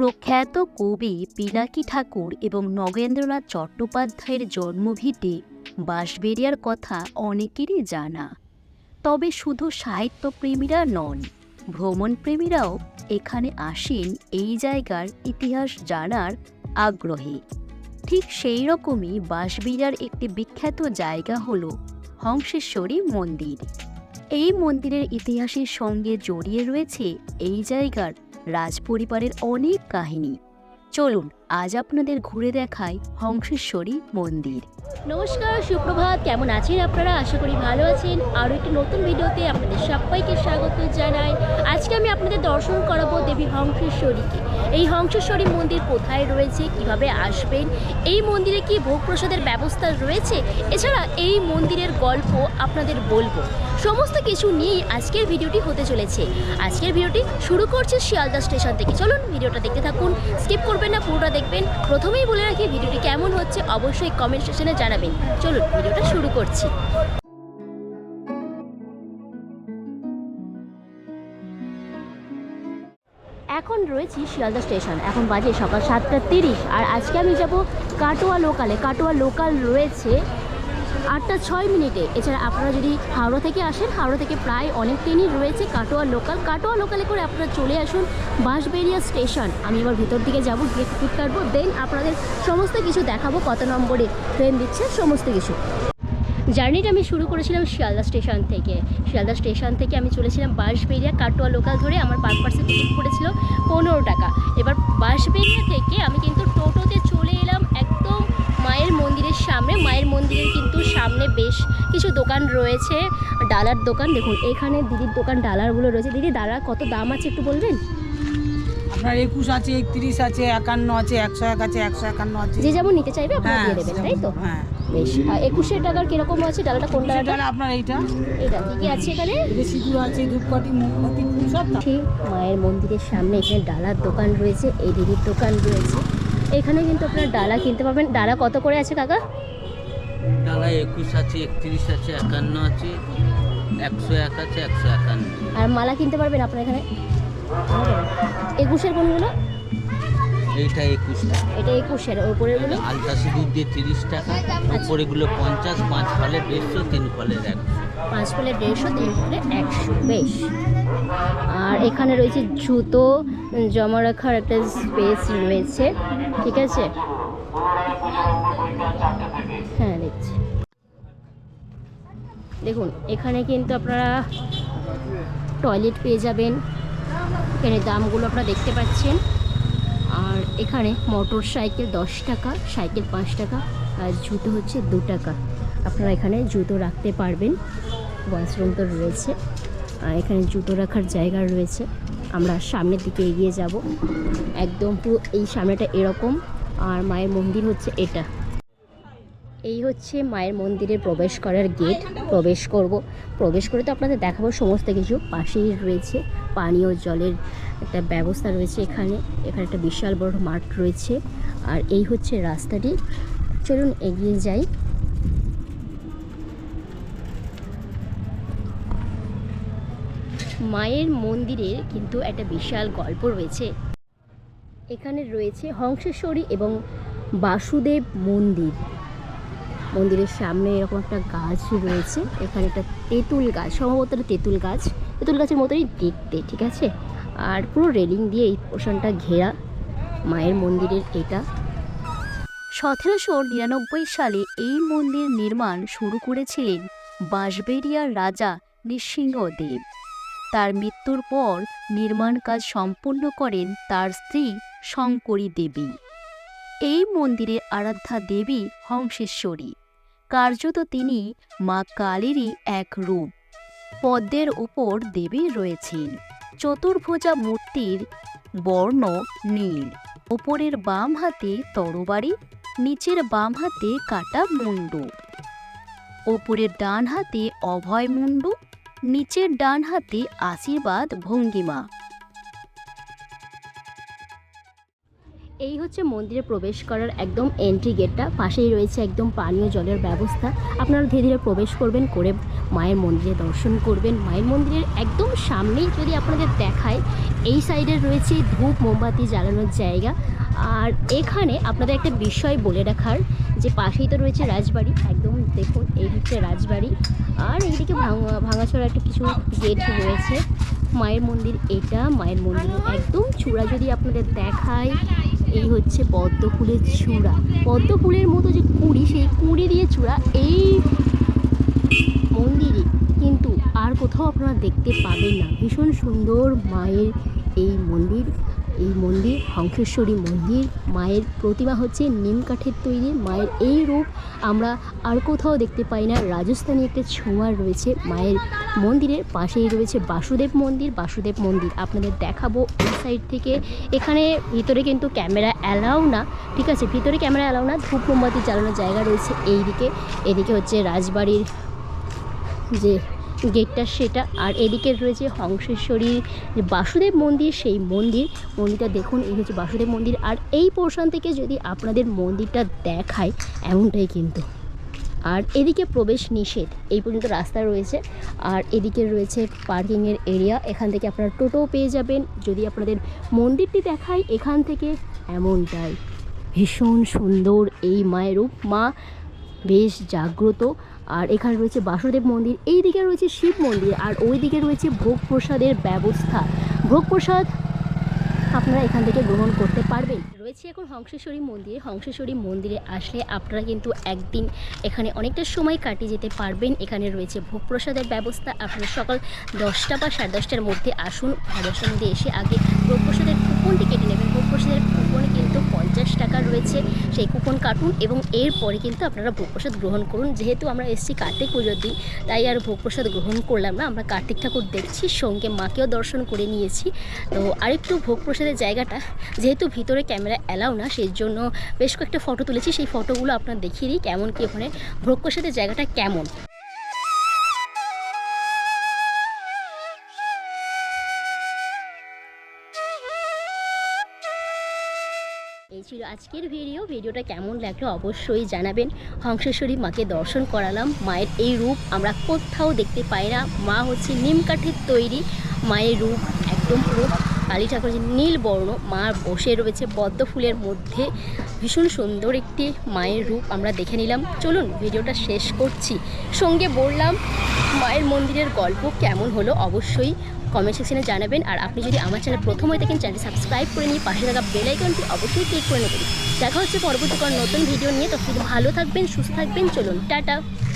প্রখ্যাত কবি পিনাকি ঠাকুর এবং নগেন্দ্রনাথ চট্টোপাধ্যায়ের জন্মভিটে বাঁশবেড়িয়ার কথা অনেকেরই জানা। তবে শুধু সাহিত্যপ্রেমীরা নন, ভ্রমণপ্রেমীরাও এখানে আসেন এই জায়গার ইতিহাস জানার আগ্রহে। ঠিক সেই রকমই বাঁশবেড়িয়ার একটি বিখ্যাত জায়গা হল হংসেশ্বরী মন্দির। এই মন্দিরের ইতিহাসের সঙ্গে জড়িয়ে রয়েছে এই জায়গার রাজপরিবারের অনেক কাহিনী। চলুন, আজ আপনাদের ঘুরে দেখাই হংসেশ্বরী মন্দির। নমস্কার, সুপ্রভাত। কেমন আছেন আপনারা? আশা করি ভালো আছেন। আরও একটি নতুন ভিডিওতে আপনাদের সবাইকে স্বাগত জানাই। আজকে আমি আপনাদের দর্শন করাবো দেবী হংসেশ্বরীকে। এই হংসেশ্বরী মন্দির কোথায় রয়েছে, কীভাবে আসবেন, এই মন্দিরে কি ভোগ প্রসাদের ব্যবস্থা রয়েছে, এছাড়া এই মন্দিরের গল্প আপনাদের বলব। সমস্ত কিছু নিয়েই আজকের ভিডিওটি হতে চলেছে। আজকের ভিডিওটি শুরু করছে শিয়ালদা স্টেশন থেকে। চলুন ভিডিওটা দেখতে থাকুন, স্কিপ করবেন না, পুরোটা দেখবেন। প্রথমেই বলে রাখি, ভিডিওটি কেমন হচ্ছে অবশ্যই কমেন্ট সেকশনে জানাবেন। চলুন, ভিডিওটা শুরু করছি। এখন রয়েছি শিয়ালদা স্টেশন। এখন বাজে সকাল সাতটা তিরিশ, আর আজকে আমি যাব কাটোয়া লোকালে। কাটোয়া লোকাল রয়েছে আটটা ছয় মিনিটে। এছাড়া আপনারা যদি হাওড়া থেকে আসেন, হাওড়া থেকে প্রায় অনেক ট্রেনই রয়েছে কাটোয়া লোকাল। কাটোয়া লোকালে করে আপনারা চলে আসুন বাঁশবেড়িয়া স্টেশন। আমি এবার ভিতর দিকে যাব, গিয়ে টিকিট কাটবো, দেন আপনাদের সমস্ত কিছু দেখাবো, কত নম্বরে ট্রেন দিচ্ছে, সমস্ত কিছু। জার্নিটা আমি শুরু করেছিলাম শিয়ালদা স্টেশন থেকে। শিয়ালদা স্টেশন থেকে আমি চলেছিলাম বাঁশবেড়িয়া কাটোয়া লোকাল ধরে আমার পার পার্সেন্ট টিকিট পড়েছিল পনেরো টাকা এবার বাঁশবেড়িয়া থেকে আমি কিন্তু টোটোতে চলে এলাম একদম মায়ের মন্দিরের সামনে। মায়ের মন্দিরের কিন্তু সামনে বেশ কিছু দোকান রয়েছে। ডালার দোকান, দেখুন, এখানে দিদির দোকান, ডালারগুলো রয়েছে। দিদি, ডালার কত দাম আছে একটু বলবেন? আপনার একুশ আছে একত্রিশ আছে একান্ন আছে একশো এক আছে একশো একান্ন আছে। যে যেমন নিতে চাইবে আপনারা হ্যাঁ দিয়ে দেবেন তাই তো? হ্যাঁ। বেশ একুশে টাকার কীরকম আছে? ডালাটা কোন ডালাটা? আপনার এইটা। এটা কি কি আছে এখানে? এটা সিঁদুর আছে ধূপকাঠি মোমবাতি সব। ঠিক মায়ের মন্দিরের সামনে এখানে ডালার দোকান রয়েছে এই দিদির দোকান রয়েছে। এখানে কিন্তু আপনার ডালা কিনতে পারবেন। ডালা কত করে আছে কাকা? ডালা একুশ আছে একত্রিশ আছে একান্ন আছে একশো এক আছে একশো একান্ন। আর মালা কিনতে পারবেন আপনার এখানে? একুশের কোনগুলো? এইটা একুশ টাকা। এটা একুশের ওপরেরগুলো আলতা সিঁদুর দিয়ে তিরিশ টাকা। উপরেগুলো পঞ্চাশ পাঁচ ফলে দেড়শো তিন ফলের একশো। পাঁচ ফুলের দেড়শো তিন ফুলের একশো। বেশ। আর এখানে রয়েছে জুতো জমা রাখার একটা স্পেস রয়েছে। ঠিক আছে? হ্যাঁ দেখছি। দেখুন এখানে কিন্তু আপনারা টয়লেট পেয়ে যাবেন। এখানে দামগুলো আপনারা দেখতে পাচ্ছেন। আর এখানে মোটর সাইকেল দশ টাকা, সাইকেল পাঁচ টাকা, আর জুতো হচ্ছে দু টাকা। আপনারা এখানে জুতো রাখতে পারবেন। ওয়াশরুম তো রয়েছে। আর এখানে জুতো রাখার জায়গা রয়েছে। আমরা সামনের দিকে এগিয়ে যাব। একদম পুরো এই সামনেটা এরকম। আর মায়ের মন্দির হচ্ছে এটা। এই হচ্ছে মায়ের মন্দিরে প্রবেশ করার গেট প্রবেশ করব। প্রবেশ করে তো আপনাদের দেখাবো সমস্ত কিছু। পাশেই রয়েছে পানীয় জলের একটা ব্যবস্থা রয়েছে এখানে। এখানে একটা বিশাল বড় মাঠ রয়েছে। আর এই হচ্ছে রাস্তাটি। চলুন এগিয়ে যাই। মায়ের মন্দিরের কিন্তু একটা বিশাল গল্প রয়েছে। এখানে রয়েছে হংসেশ্বরী এবং বাসুদেব মন্দির। মন্দিরের সামনে এরকম একটা গাছ রয়েছে। এখানে একটা তেঁতুল গাছ, সম্ভবত তেঁতুল গাছ। তেঁতুল গাছের মতোই দেখতে, ঠিক আছে? আর পুরো রেলিং দিয়ে এই পোর্শনটা ঘেরা মায়ের মন্দিরের এটা। সতেরোশো নিরানব্বই সালে এই মন্দির নির্মাণ শুরু করেছিলেন বাঁশবেড়িয়ার রাজা নৃসিংহদেব তার মৃত্যুর পর নির্মাণ কাজ সম্পূর্ণ করেন তার স্ত্রী শঙ্করী দেবী। এই মন্দিরের আরাধ্যা দেবী হংসেশ্বরী। কার্যত তিনি মা কালীরই এক রূপ। পদ্মের উপর দেবী রয়েছেন। চতুর্ভুজা মূর্তির বর্ণ নীল। ওপরের বাম হাতে তরবারি, নিচের বাম হাতে কাটা মুন্ডু। ওপরের ডান হাতে অভয় মুন্ডু নিচের ডান হাতে আশীর্বাদ ভঙ্গিমা। এই হচ্ছে মন্দিরে প্রবেশ করার একদম এন্ট্রি গেটটা পাশেই রয়েছে একদম পানীয় জলের ব্যবস্থা। আপনারা ধীরে ধীরে প্রবেশ করবেন, করে মায়ের মন্দিরে দর্শন করবেন। মায়ের মন্দিরের একদম সামনেই যদি আপনাদের দেখায়, এই সাইডে রয়েছে ধূপ, মোমবাতি জ্বালানোর জায়গা। আর এখানে আপনাদের একটা বিষয় বলে রাখার, যে পাশেই তো রয়েছে রাজবাড়ি। একদম দেখুন, এই হচ্ছে রাজবাড়ি। আর এইদিকে ভাঙা, ভাঙাচোরা একটা কিছু গেট রয়েছে। মায়ের মন্দির এটা, মায়ের মন্দির একদম চূড়া যদি আপনাদের দেখায় এই হচ্ছে পদ্ম ফুলের চূড়া। পদ্ম ফুলের মতো যে কুড়ি, সেই কুড়ি দিয়ে চূড়া এই মন্দিরে। কিন্তু আর কোথাও আপনারা দেখতে পাবেন না। ভীষণ সুন্দর মায়ের এই মন্দির। এই মন্দির, হংসেশ্বরী মন্দির, মায়ের প্রতিমা হচ্ছে নিম কাঠের তৈরি, মায়ের এই রূপ আমরা আর কোথাও দেখতে পাই না। রাজস্থানী একটা ছোঁয়া রয়েছে, মায়ের মন্দিরের পাশেই রয়েছে বাসুদেব মন্দির। বাসুদেব মন্দির আপনাদের দেখাবো এই সাইড থেকে। এখানে ভিতরে কিন্তু ক্যামেরা অ্যালাউ না, ঠিক আছে? ভিতরে ক্যামেরা অ্যালাউ না, ধূপ মোমবাতি চালানোর জায়গা রয়েছে এই দিকে এদিকে হচ্ছে রাজবাড়ির যে গেটটা সেটা। আর এদিকে রয়েছে হংসেশ্বরীর যে বাসুদেব মন্দির, সেই মন্দির। মন্দিরটা দেখুন, এই হচ্ছে বাসুদেব মন্দির। আর এই পোর্শন থেকে যদি আপনাদের মন্দিরটা দেখায়, এমনটাই কিন্তু। আর এদিকে প্রবেশ নিষেধ, এই পর্যন্ত রাস্তা রয়েছে। আর এদিকে রয়েছে পার্কিংয়ের এরিয়া এখান থেকে আপনারা টোটো পেয়ে যাবেন। যদি আপনাদের মন্দিরটি দেখায়, এখান থেকে এমনটাই। ভীষণ সুন্দর এই মায়ের রূপ মা বেশ জাগ্রত। আর এখানে রয়েছে বাসুদেব মন্দির এই দিকে রয়েছে শিব মন্দির, আর ওই দিকে রয়েছে ভোগ প্রসাদের ব্যবস্থা। ভোগ প্রসাদ আপনারা এখান থেকে গ্রহণ করতে পারবেন। রয়েছে এখন হংসেশ্বরী মন্দিরে হংসেশ্বরী মন্দিরে আসলে আপনারা কিন্তু একদিন এখানে অনেকটা সময় কাটিয়ে যেতে পারবেন। এখানে রয়েছে ভোগ প্রসাদের ব্যবস্থা, আপনারা সকাল দশটা বা সাড়ে দশটার মধ্যে আসুন দশটার মধ্যে এসে আগে ভোগ প্রসাদের কুপনটি কেটে নেবেন। ভোগ প্রসাদের পঞ্চাশ টাকা রয়েছে সেই কুপন কাটুন এবং এরপরে কিন্তু আপনারা ভোগ প্রসাদ গ্রহণ করুন। যেহেতু আমরা এসেছি কার্তিক পুজোর দিন, তাই আর ভোগ প্রসাদ গ্রহণ করলাম না। আমরা কার্তিক ঠাকুর দেখছি, সঙ্গে মাকেও দর্শন করে নিয়েছি। তো আরেকটু ভোগ প্রসাদের জায়গাটা, যেহেতু ভিতরে ক্যামেরা অ্যালাউ না সেই জন্য বেশ কয়েকটা ফটো তুলেছি। সেই ফটোগুলো আপনার দেখিয়ে দিই কেমন কি ওখানে ভোগ প্রসাদের জায়গাটা কেমন। এই ছিল আজকের ভিডিও। ভিডিওটা কেমন লাগল অবশ্যই জানাবেন। হংসেশ্বরী মাকে দর্শন করালাম। মায়ের এই রূপ আমরা কোথাও দেখতে পাই না। মা হচ্ছে নিম কাঠের তৈরি। মায়ের রূপ একদম পুরো কালী ঠাকুর নীল বর্ণ। মা বসে রয়েছে পদ্ম ফুলের মধ্যে। ভীষণ সুন্দর একটি মায়ের রূপ আমরা দেখে নিলাম। চলুন, ভিডিওটা শেষ করছি। সঙ্গে বললাম, মায়ের মন্দিরের গল্প কেমন হলো অবশ্যই কমেন্ট সেকশনে জানাবেন। আর আপনি যদি আমার চ্যানেল প্রথম হয়ে থাকেন চ্যানেলটি সাবস্ক্রাইব করে নিয়ে পাশে থাকা বেল আইকনটি অবশ্যই ক্লিক করে নেবেন। দেখা হচ্ছে পরবর্তী কোনো নতুন ভিডিও নিয়ে। তখন ভালো থাকবেন, সুস্থ থাকবেন। চলুন, টাটা।